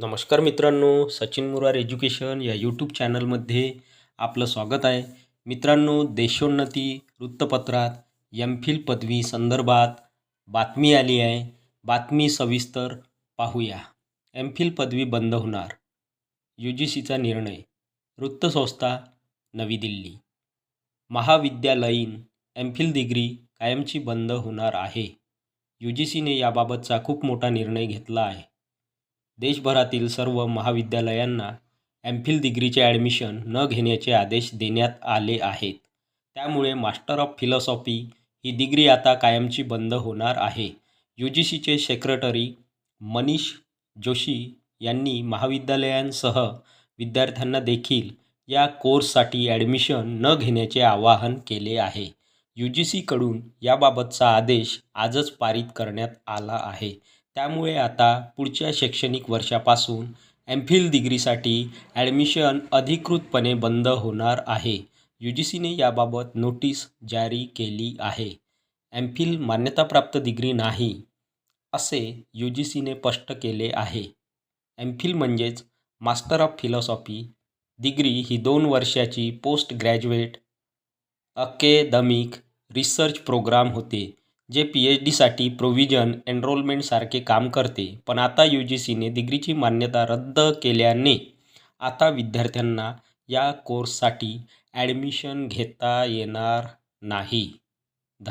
नमस्कार मित्रांनो सचिन मुरार एज्युकेशन या यूट्यूब चॅनलमध्ये आपलं स्वागत आहे. मित्रांनो देशोन्नती वृत्तपत्रात एम फिल पदवी संदर्भात बातमी आली आहे. बातमी सविस्तर पाहूया. एम फिल पदवी बंद होणार. यू जी सीचा निर्णय. वृत्तसंस्था नवी दिल्ली. महाविद्यालयीन एम फिल डिग्री कायमची बंद होणार आहे. यू जी सीने याबाबतचा खूप मोठा निर्णय घेतला आहे. देशभरातील सर्व महाविद्यालयांना एमफिल डिग्रीचे ॲडमिशन न घेण्याचे आदेश देण्यात आले आहेत. त्यामुळे मास्टर ऑफ फिलॉसॉफी ही डिग्री आता कायमची बंद होणार आहे. यू जी सीचे सेक्रेटरी मनीष जोशी यांनी महाविद्यालयांसह विद्यार्थ्यांना देखील या कोर्ससाठी ॲडमिशन न घेण्याचे आवाहन केले आहे. यू जी सीकडून याबाबतचा आदेश आजच पारित करण्यात आला आहे. त्यामुळे आता पुढच्या शैक्षणिक वर्षापासून एम फिल डिग्रीसाठी ॲडमिशन अधिकृतपणे बंद होणार आहे. यू जी सीने याबाबत नोटीस जारी केली आहे. एम फिल मान्यताप्राप्त डिग्री नाही असे यू जी सीने स्पष्ट केले आहे. एम फिल म्हणजेच मास्टर ऑफ फिलॉसॉफी. डिग्री ही दोन वर्षाची post graduate academic research program होते. जे पी एच डीसाठी प्रोव्हिजन एनरोलमेंटसारखे काम करते पण आता यू जी सीने डिग्रीची मान्यता रद्द केल्याने आता विद्यार्थ्यांना या कोर्ससाठी ॲडमिशन घेता येणार नाही.